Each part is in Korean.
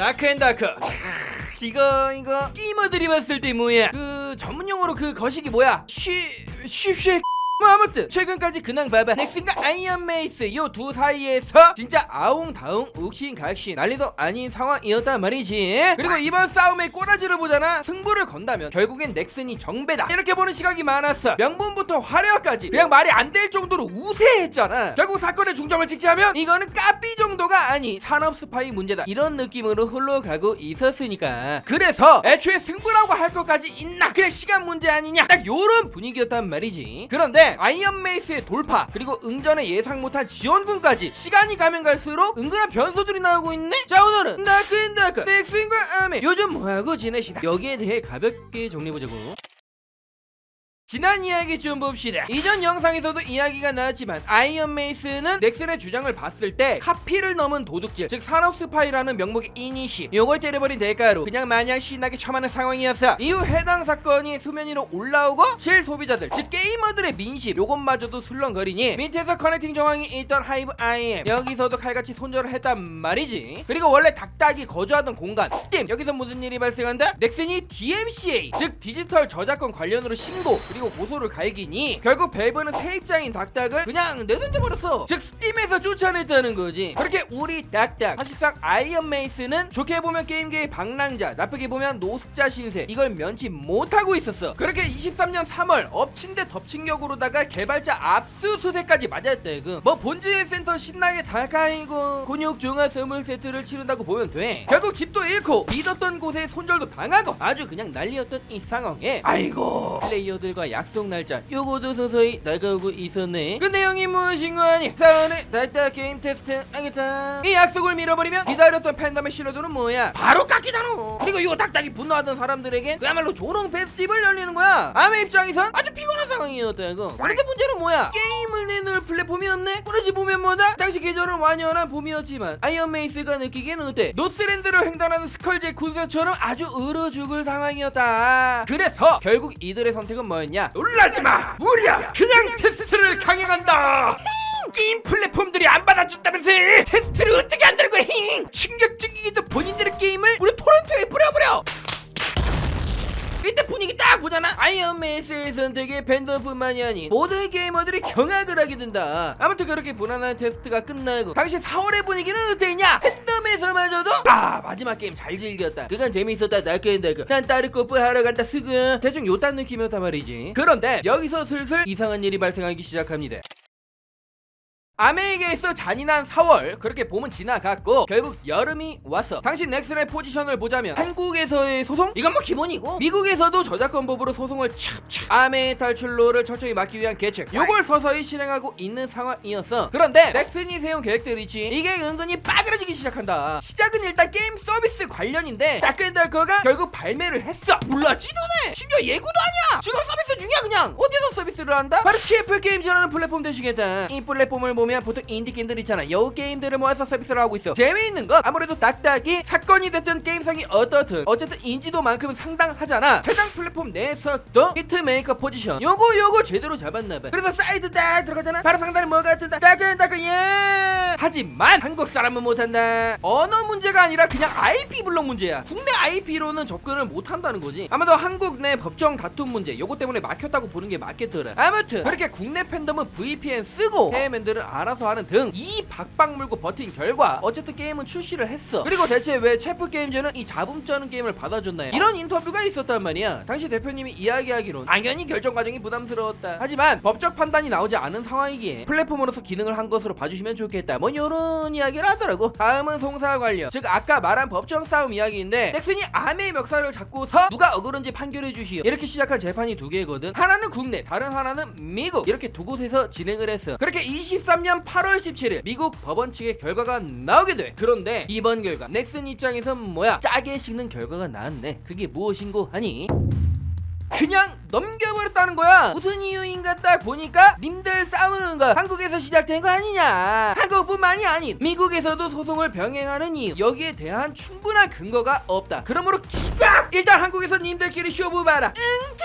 다크앤다크. 이거 이거. 게이머들이 봤을 때 뭐야? 그 전문 용어로 그 거식이 뭐야? 쉬쉬쉬 뭐 아무튼 최근까지 근황 봐봐. 넥슨과 아이언메이스 요 두 사이에서 진짜 아웅다웅 욱신각신 난리도 아닌 상황이었단 말이지. 그리고 이번 싸움의 꼬라지를 보잖아. 승부를 건다면 결국엔 넥슨이 정배다. 이렇게 보는 시각이 많았어. 명분부터 화려까지. 그냥 말이 안 될 정도로 우세했잖아. 결국 사건의 중점을 찍자면 이거는 까삐 정도가 아니 산업 스파이 문제다. 이런 느낌으로 흘러가고 있었으니까. 그래서 애초에 승부라고 할 것까지 있나? 그냥 시간 문제 아니냐? 딱 요런 분위기였단 말이지. 그런데 아이언 메이스의 돌파 그리고 응전에 예상 못한 지원군까지 시간이 가면 갈수록 은근한 변수들이 나오고 있네? 자 오늘은 다크앤다크 넥슨과 아메. 요즘 뭐하고 지내시나? 여기에 대해 가볍게 정리해보자고 지난 이야기 좀 봅시다. 이전 영상에서도 이야기가 나왔지만 아이언 메이스는 넥슨의 주장을 봤을 때 카피를 넘은 도둑질, 즉 산업 스파이라는 명목의 이니시, 요걸 때려버린 대가로 그냥 마냥 신나게 처하는 상황이었어. 이후 해당 사건이 수면 위로 올라오고 실소비자들, 즉 게이머들의 민심, 요것마저도 술렁거리니 밑에서 커넥팅 정황이 있던 하이브 IM 여기서도 칼같이 손절을 했단 말이지. 그리고 원래 닥닥이 거주하던 공간 스팀 여기서 무슨 일이 발생한다? 넥슨이 DMCA 즉 디지털 저작권 관련으로 신고 그리고 고소를 갈기니 결국 밸브는 새 입장인 닥닥을 그냥 내던져버렸어. 즉 스팀에서 쫓아냈다는 거지. 그렇게 우리 닥닥 사실상 아이언 메이스는 좋게 보면 게임계의 방랑자 나쁘게 보면 노숙자 신세 이걸 면치 못하고 있었어. 그렇게 23년 3월 엎친 데 덮친 격으로다가 개발자 압수수색까지 맞았대그. 뭐 본질 센터 신나게 달가이고 근육 중화 선물 세트를 치른다고 보면 돼. 결국 집도 잃고 믿었던 곳에 손절도 당하고 아주 그냥 난리였던 이 상황에 아이고 플레이어들과 약속 날짜. 요거도 서서히 나가오고 있었네. 그 내용이 무엇인 거 아니? 사원을 달다 게임 테스트 하겠다. 이 약속을 밀어버리면 기다렸던 팬덤의 신호도는 뭐야? 바로 깎이잖아. 그리고 요 닥닥이 분노하던 사람들에겐 그야말로 조롱 페스티벌 열리는 거야. 아메 입장에선 아주 피곤한 상황이었다고 그런데 문제는 뭐야? 게임을 내놓을 플랫폼이 없네? 그러지 보면 뭐다? 당시 계절은 완연한 봄이었지만 아이언메이스가 느끼기엔 어때? 노스랜드를 횡단하는 스컬제 군사처럼 아주 얼어 죽을 상황이었다. 그래서 결국 이들의 선택은 뭐였냐? 놀라지마! 무리야 그냥 테스트를 강행한다! 게임 플랫폼들이 안 받아준다면서? 테스트를 어떻게 안 들고 힝! 충격 보잖아 아이언메이스의 선택에 팬덤뿐만이 아닌 모든 게이머들이 경악을 하게 된다. 아무튼 그렇게 무난한 테스트가 끝나고 당시 4월의 분위기는 어땠냐? 팬덤에서마저도 아 마지막 게임 잘 즐겼다. 그건 재밌었다 나끈다그 난 따르 뽀뽀 하러 간다 스그. 대충 요딴 느낌이었단 말이지. 그런데 여기서 슬슬 이상한 일이 발생하기 시작합니다 아메에게서 잔인한 4월 그렇게 봄은 지나갔고 결국 여름이 왔어 당신 넥슨의 포지션을 보자면 한국에서의 소송? 이건 뭐 기본이고 미국에서도 저작권법으로 소송을 찹찹 아메의 탈출로를 철저히 막기 위한 계책 요걸 서서히 실행하고 있는 상황이었어 그런데 넥슨이 세운 계획들이 있지. 이게 은근히 빠그러지기 시작한다. 시작은 일단 게임 서비스 관련인데 따끈따끈가 결국 발매를 했어. 몰랐지도 네? 심지어 예고도 아니야 지금 서비스 중이야 그냥. 어디서 서비스를 한다? 바로 CF 게임즈라는 플랫폼 되시겠다. 이 플랫폼을 보면 보통 인디 게임들 있잖아. 요 게임들을 모아서 서비스를 하고 있어. 재미있는 건 아무래도 딱딱이 사건이 됐든 게임상이 어떻든 어쨌든 인지도만큼은 상당하잖아. 해당 플랫폼 내에서도 히트메이커 포지션. 요거 요거 제대로 잡았나봐. 그래서 사이트 딱 들어가잖아. 바로 상단에 뭐가 뜬다. 따끈따끈 예! 하지만 한국 사람은 못한다. 언어 문제가 아니라 그냥 IP 블록 문제야. 국내 IP로는 접근을 못한다는 거지. 아마도 한국 내 법정 다툼 문제 요거 때문에 막혔다고 보는 게 맞겠더라. 아무튼. 그렇게 국내 팬덤은 VPN 쓰고 해외맨들은 알아서 하는 등 이 박박 물고 버틴 결과 어쨌든 게임은 출시를 했어. 그리고 대체 왜 체프 게임즈는 이 잡음 쩌는 게임을 받아줬나요? 이런 인터뷰가 있었단 말이야. 당시 대표님이 이야기하기론 당연히 결정 과정이 부담스러웠다. 하지만 법적 판단이 나오지 않은 상황이기에 플랫폼으로서 기능을 한 것으로 봐주시면 좋겠다. 뭐 요런 이야기를 하더라고. 다음은 송사 관련. 즉 아까 말한 법정 싸움 이야기인데 넥슨이 암의 멱살을 잡고서 누가 억울한지 판결해 주시오. 이렇게 시작한 재판 이 두 개거든. 하나는 국내 다른 하나는 미국. 이렇게 두 곳에서 진행을 했어. 그렇게 23년 8월 17일 미국 법원 측의 결과가 나오게 돼. 그런데 이번 결과 넥슨 입장에선 뭐야? 짜게 식는 결과가 나왔네. 그게 무엇인고 하니? 그냥 넘겨버렸다는 거야. 무슨 이유인가 딱 보니까 님들 싸우는 거 한국에서 시작된 거 아니냐. 한국뿐만이 아닌 미국에서도 소송을 병행하는 이유. 여기에 대한 충분한 근거가 없다. 그러므로 기각! 일단 한국에서 님들끼리 쇼부 봐라. 응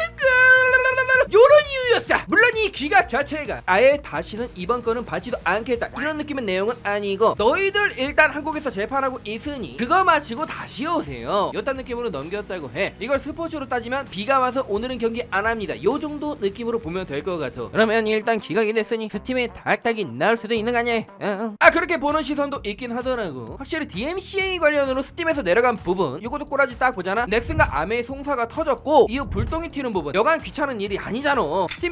이었어 물론 이 기각 자체가 아예 다시는 이번 건은 받지도 않겠다. 이런 느낌의 내용은 아니고 너희들 일단 한국에서 재판하고 있으니 그거 마치고 다시 오세요. 이딴 느낌으로 넘겼다고 해. 이걸 스포츠로 따지면 비가 와서 오늘은 경기 안 합니다. 요 정도 느낌으로 보면 될 것 같아. 그러면 일단 기각이 됐으니 스팀에 닥닥이 나올 수도 있는 거 아니야? 어. 아 그렇게 보는 시선도 있긴 하더라고. 확실히 DMCA 관련으로 스팀에서 내려간 부분 이것도 꼬라지 딱 보잖아? 넥슨과 아메의 송사가 터졌고 이후 불똥이 튀는 부분. 여간 귀찮은 일이 아니잖아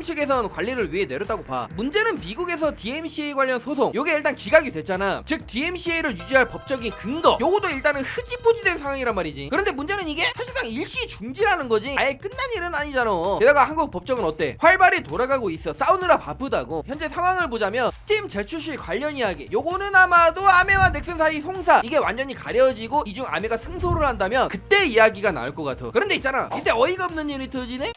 측에선 관리를 위해 내렸다고 봐. 문제는 미국에서 DMCA 관련 소송. 요게 일단 기각이 됐잖아. 즉 DMCA를 유지할 법적인 근거. 요것도 일단은 흐지부지된 상황이란 말이지. 그런데 문제는 이게 사실상 일시 중지라는 거지. 아예 끝난 일은 아니잖아. 게다가 한국 법정은 어때? 활발히 돌아가고 있어. 싸우느라 바쁘다고. 현재 상황을 보자면 스팀 재출시 관련 이야기. 요거는 아마도 아메와 넥슨 사이 송사. 이게 완전히 가려지고 이중 아메가 승소를 한다면 그때 이야기가 나올 것 같아. 그런데 있잖아. 이때 어이가 없는 일이 터지네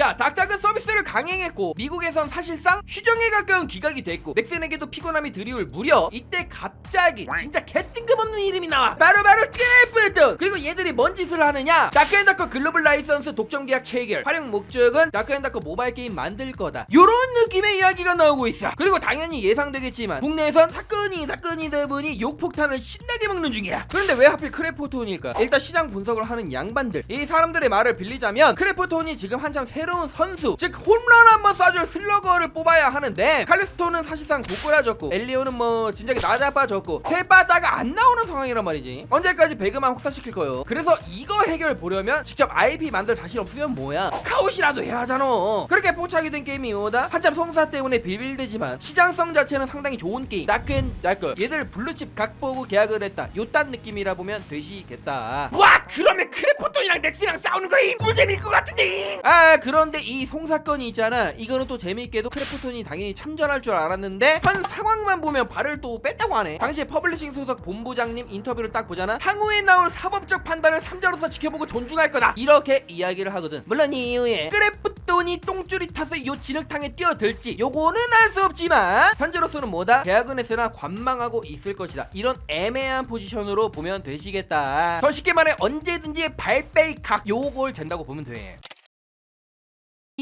자, 닥닥은 서비스를 강행했고 미국에선 사실상 휴정에 가까운 기각이 됐고 넥슨에게도 피곤함이 드리울 무려 이때 갑자기 진짜 개뜬금없는 이름이 나와. 바로바로 트래프ton 그리고 얘들이 뭔 짓을 하느냐? 다크앤다커 글로벌 라이선스 독점 계약 체결. 활용 목적은 다크앤다커 모바일 게임 만들 거다. 요런 느낌의 이야기가 나오고 있어. 그리고 당연히 예상되겠지만 국내에선 사건이 사건이다 보니 욕폭탄을 신나게 먹는 중이야. 그런데 왜 하필 크래프톤일까? 일단 시장 분석을 하는 양반들. 이 사람들의 말을 빌리자면 크래프톤이 지금 한참 새로 운 선수 즉 홈런 한번 쏴줄 슬러거를 뽑아야 하는데 칼리스토는 사실상 고꾸라졌고 엘리오는 뭐 진작에 나자빠졌고 세바다가 안 나오는 상황이란 말이지. 언제까지 배그만 혹사시킬 거요? 그래서 이거 해결 보려면 직접 IP 만들 자신 없으면 뭐야? 카웃이라도 해야 하잖아. 그렇게 포착이 된 게임이 뭐다? 한참 송사 때문에 비빌대지만 시장성 자체는 상당히 좋은 게임. 나끈 날걸. 얘들 블루칩 각 보고 계약을 했다. 요딴 느낌이라 보면 되시겠다. 와 그러면 크래프톤이랑 넥슨이랑 싸우는 거임 꿀잼일 것 같은데 아 그 런데 이 송사건이 있잖아. 이거는 또 재미있게도 크래프톤이 당연히 참전할 줄 알았는데 한 상황만 보면 발을 또 뺐다고 하네. 당시에 퍼블리싱 소속 본부장님 인터뷰를 딱 보잖아. 향후에 나올 사법적 판단을 삼자로서 지켜보고 존중할 거다. 이렇게 이야기를 하거든. 물론 이후에 크래프톤이 똥줄이 타서 요 진흙탕에 뛰어들지. 요거는 알 수 없지만 현재로서는 뭐다? 했으나 관망하고 있을 것이다. 이런 애매한 포지션으로 보면 되시겠다. 더 쉽게 말해 언제든지 발뺄각. 요걸 잰다고 보면 돼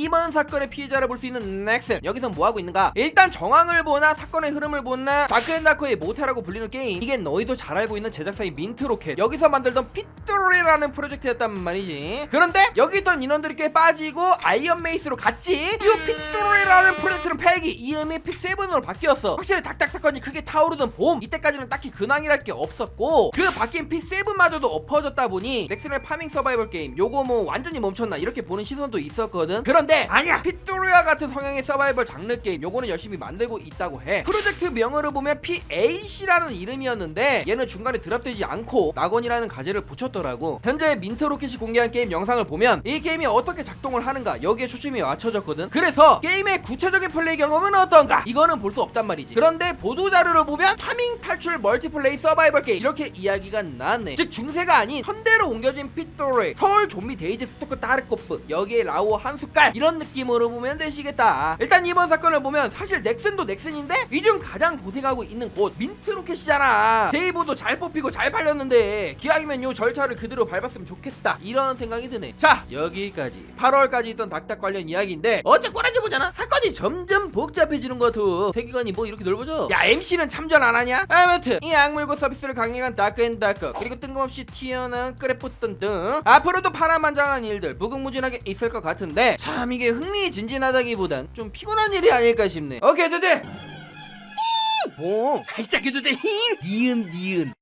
이번 사건의 피해자를 볼 수 있는 넥슨. 여기서 뭐하고 있는가? 일단 정황을 보나 사건의 흐름을 보나 다크앤다크의 모태라고 불리는 게임. 이게 너희도 잘 알고 있는 제작사인 민트로켓. 여기서 만들던 핏도레라는 프로젝트였단 말이지. 그런데 여기 있던 인원들이 꽤 빠지고 아이언메이스로 갔지. 이 핏도레라는 프로젝트는 폐기 이음이 핏세븐으로 바뀌었어. 확실히 닥닥 사건이 크게 타오르던 봄. 이때까지는 딱히 근황이랄 게 없었고 그 바뀐 핏세븐마저도 엎어졌다 보니 넥슨의 파밍 서바이벌 게임 요거 뭐 완전히 멈췄나 이렇게 보는 시선도 있었거든. 그런 데 아니야. 핏도리아 같은 성향의 서바이벌 장르 게임 요거는 열심히 만들고 있다고 해. 프로젝트 명으로 보면 PAC라는 이름이었는데 얘는 중간에 드랍되지 않고 낙원이라는 가제를 붙였더라고. 현재 민트로켓이 공개한 게임 영상을 보면 이 게임이 어떻게 작동을 하는가 여기에 초점이 맞춰졌거든. 그래서 게임의 구체적인 플레이 경험은 어떤가? 이거는 볼 수 없단 말이지. 그런데 보도 자료를 보면 파밍 탈출 멀티플레이 서바이벌 게임 이렇게 이야기가 나왔네. 즉 중세가 아닌 현대로 옮겨진 핏도레 서울 좀비 데이지 스토크 따르코프 여기에 라오어 한 숟갈 이런 느낌으로 보면 되시겠다. 일단 이번 사건을 보면 사실 넥슨도 넥슨인데 이 중 가장 고생하고 있는 곳 민트로켓이잖아. 데이보도 잘 뽑히고 잘 팔렸는데 기왕이면 요 절차를 그대로 밟았으면 좋겠다. 이런 생각이 드네. 자 여기까지. 8월까지 있던 닥닥 관련 이야기인데 어째 꼬라지 보잖아. 사건이 점점 복잡해지는 것 같아 세계관이 뭐 이렇게 넓어져. 야 MC는 참전 안 하냐? 아무튼 이 악물고 서비스를 강행한 다크앤다크 그리고 뜬금없이 튀어나온 크래프톤 등 앞으로도 파란만장한 일들 무궁무진하게 있을 것 같은데 참 이게 흥미진진하다기보단 좀 피곤한 일이 아닐까 싶네. 오케이 두들 뭐? 활짝해도 돼 니은 니은